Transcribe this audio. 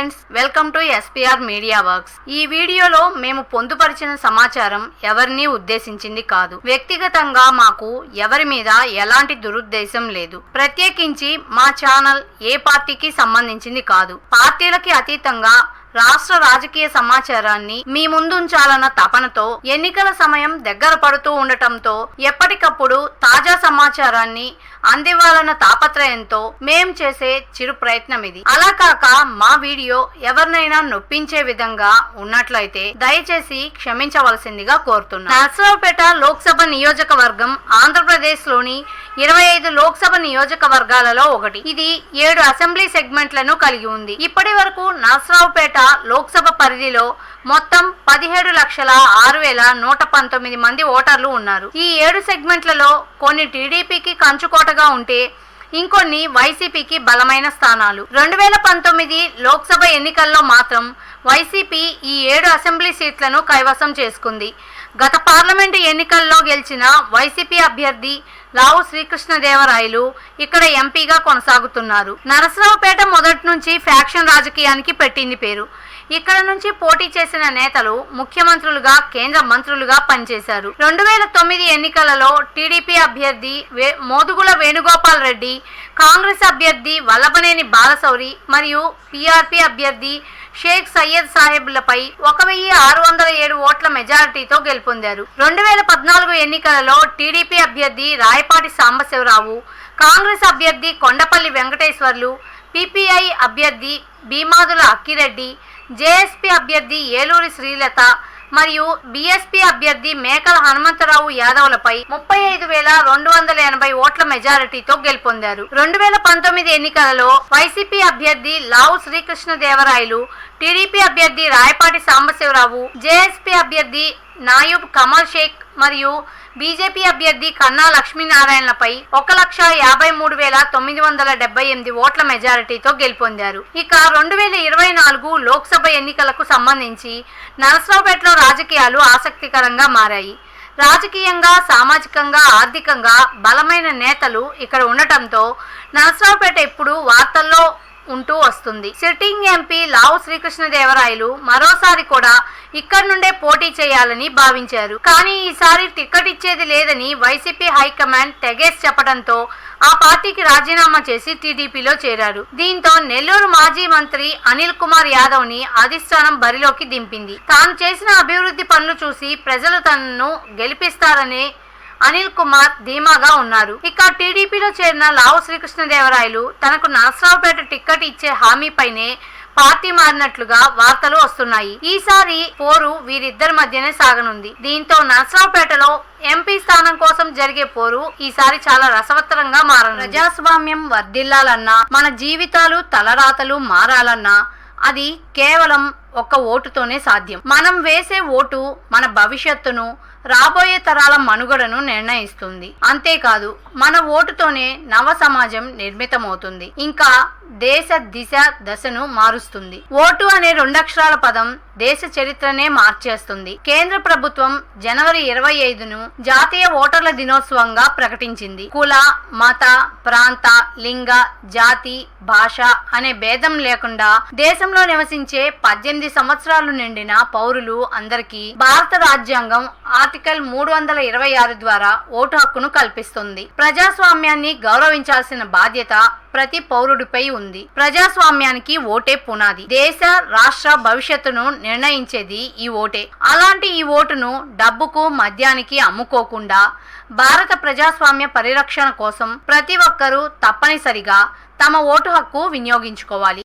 Friends welcome to SPR media works ఈ వీడియోలో మేము పొందుపరిచిన సమాచారం ఎవరిని ఉద్దేశించింది కాదు. వ్యక్తిగతంగా మాకు ఎవరి మీద ఎలాంటి దురుద్దేశం లేదు. ప్రత్యేకించి మా ఛానల్ ఏ పార్టీకి సంబంధించింది కాదు. పార్టీలకి అతీతంగా రాష్ట్ర రాజకీయ సమాచారాన్ని మీ ముందుంచాలన్న తపనతో ఎన్నికల సమయం దగ్గర పడుతూ ఉండటంతో ఎప్పటికప్పుడు తాజా సమాచారాన్ని అందివ్వాలన్న తాపత్రయంతో మేం చేసే చిరు ప్రయత్నం ఇది. అలా కాక మా వీడియో ఎవరినైనా నొప్పించే విధంగా ఉన్నట్లయితే దయచేసి క్షమించవలసిందిగా కోరుతున్నా. నర్సరావుపేట లోక్సభ నియోజకవర్గం ఆంధ్రప్రదేశ్లోని ఇరవై ఐదు లోక్సభ నియోజకవర్గాలలో ఒకటి. ఇది ఏడు అసెంబ్లీ సెగ్మెంట్లను కలిగి ఉంది. ఇప్పటి వరకు నర్సరావుపేట లోక్సభ పరిధిలో మొత్తం పదిహేడు లక్షల ఆరు వేల నూట పంతొమ్మిది మంది ఓటర్లు ఉన్నారు. ఈ ఏడు సెగ్మెంట్లలో కొన్ని టీడీపీకి కంచుకోటగా ఉంటే ఇంకొన్ని వైసీపీకి బలమైన స్థానాలు. రెండు వేల పంతొమ్మిది లోక్సభ ఎన్నికల్లో మాత్రం వైసీపీ ఈ ఏడు అసెంబ్లీ సీట్లను కైవసం చేసుకుంది. గత పార్లమెంటు ఎన్నికల్లో గెలిచిన వైసీపీ అభ్యర్థి లావు శ్రీకృష్ణదేవరాయలు ఇక్కడ ఎంపీగా కొనసాగుతున్నారు. నరసరావుపేట మొదటి నుంచి ఫ్యాక్షన్ రాజకీయానికి పెట్టింది పేరు. ఇక్కడ నుంచి పోటీ చేసిన నేతలు ముఖ్యమంత్రులుగా కేంద్ర మంత్రులుగా పనిచేశారు. రెండు వేల తొమ్మిది ఎన్నికలలో టీడీపీ అభ్యర్థి వే- మోదుగుల వేణుగోపాల్ రెడ్డి కాంగ్రెస్ అభ్యర్థి వల్లభనేని బాలశౌరి మరియు పీఆర్పీ అభ్యర్థి షేక్ సయ్యద్ సాహెబ్లపై ఒక వెయ్యి ఆరు వందల ఏడు ఓట్ల మెజారిటీతో గెలుపొందారు. రెండు వేల పద్నాలుగు ఎన్నికలలో టీడీపీ అభ్యర్థి రాయపాటి సాంబశివరావు కాంగ్రెస్ అభ్యర్థి కొండపల్లి వెంకటేశ్వర్లు పిపిఐ అభ్యర్థి భీమాదుల అక్కిరెడ్డి జేఎస్పీ అభ్యర్థి ఏలూరి శ్రీలత మరియు బీఎస్పీ అభ్యర్థి మేకల హనుమంతరావు యాదవ్లపై ముప్పై ఐదు వేల రెండు వందల ఎనభై ఓట్ల మెజారిటీతో గెలుపొందారు. రెండు వేల పంతొమ్మిది ఎన్నికలలో వైసీపీ అభ్యర్థి లావు శ్రీకృష్ణదేవరాయలు టీడీపీ అభ్యర్థి రాయపాటి సాంబశివరావు జేఎస్పీ అభ్యర్థి నాయూబ్ కమల్ షేక్ మరియు బీజేపీ అభ్యర్థి కన్నా లక్ష్మీనారాయణలపై ఒక లక్ష యాభై మూడు వేల తొమ్మిది వందల డెబ్బై ఎనిమిది ఓట్ల మెజారిటీతో గెలుపొందారు. ఇక రెండు వేల ఇరవై నాలుగు లోక్సభ ఎన్నికలకు సంబంధించి నరసరావుపేటలో రాజకీయాలు ఆసక్తికరంగా మారాయి. రాజకీయంగా సామాజికంగా ఆర్థికంగా బలమైన నేతలు ఇక్కడ ఉండటంతో నరసరావుపేట ఇప్పుడు వార్తల్లో ఉంటూ వస్తుంది. సిట్టింగ్ ఎంపీ లావు శ్రీకృష్ణదేవరాయలు మరోసారి కూడా ఇక్కడ నుండే పోటీ చేయాలని భావించారు. కానీ ఈసారి టికెట్ ఇచ్చేది లేదని వైసీపీ హైకమాండ్ తెగేసి చెప్పడంతో ఆ పార్టీకి రాజీనామా చేసి టీడీపీలో చేరారు. దీంతో నెల్లూరు మాజీ మంత్రి అనిల్ కుమార్ యాదవ్ని అధిష్టానం బరిలోకి దింపింది. తాను చేసిన అభివృద్ధి పనులు చూసి ప్రజలు తనను గెలిపిస్తారనే అనిల్ కుమార్ ధీమాగా ఉన్నారు. ఇక టీడీపీలో చేరిన లావు శ్రీకృష్ణదేవరాయలు తనకు నరసరావుపేట టిక్కెట్ ఇచ్చే హామీపైనే పార్టీ మారినట్లుగా వార్తలు వస్తున్నాయి. ఈసారి పోరు వీరిద్దరి మధ్యనే సాగనుంది. దీంతో నరసరావుపేటలో ఎంపీ స్థానం కోసం జరిగే పోరు ఈసారి చాలా రసవత్తరంగా మారను ప్రజాస్వామ్యం వర్ధిల్లాలన్నా మన జీవితాలు తలరాతలు మారాలన్నా అది కేవలం ఒక్క ఓటుతోనే సాధ్యం. మనం వేసే ఓటు మన భవిష్యత్తును రాబోయే తరాల మనుగడను నిర్ణయిస్తుంది. అంతేకాదు మన ఓటుతోనే నవ సమాజం నిర్మితమవుతుంది. ఇంకా దేశ దిశ దశను మారుస్తుంది. ఓటు అనే రెండక్షరాల పదం దేశ చరిత్రనే మార్చేస్తుంది. కేంద్ర ప్రభుత్వం జనవరి ఇరవై ఐదును జాతీయ ఓటర్ల దినోత్సవంగా ప్రకటించింది. కుల మత ప్రాంత లింగ జాతి భాష అనే భేదం లేకుండా దేశంలో నివసించే పద్దెనిమిది సంవత్సరాలు నిండిన పౌరులు అందరికీ భారత రాజ్యాంగం ఆర్టికల్ మూడు వందల ఇరవై ఆరు ద్వారా ఓటు హక్కును కల్పిస్తుంది. ప్రజాస్వామ్యాన్ని గౌరవించాల్సిన బాధ్యత ప్రతి పౌరుడిపై ఉంది. ప్రజాస్వామ్యానికి ఓటే పునాది. దేశ రాష్ట్ర భవిష్యత్తును నిర్ణయించేది ఈ ఓటే. అలాంటి ఈ ఓటును డబ్బుకు మద్యానికి అమ్ముకోకుండా భారత ప్రజాస్వామ్య పరిరక్షణ కోసం ప్రతి ఒక్కరూ తప్పనిసరిగా తమ ఓటు హక్కు వినియోగించుకోవాలి.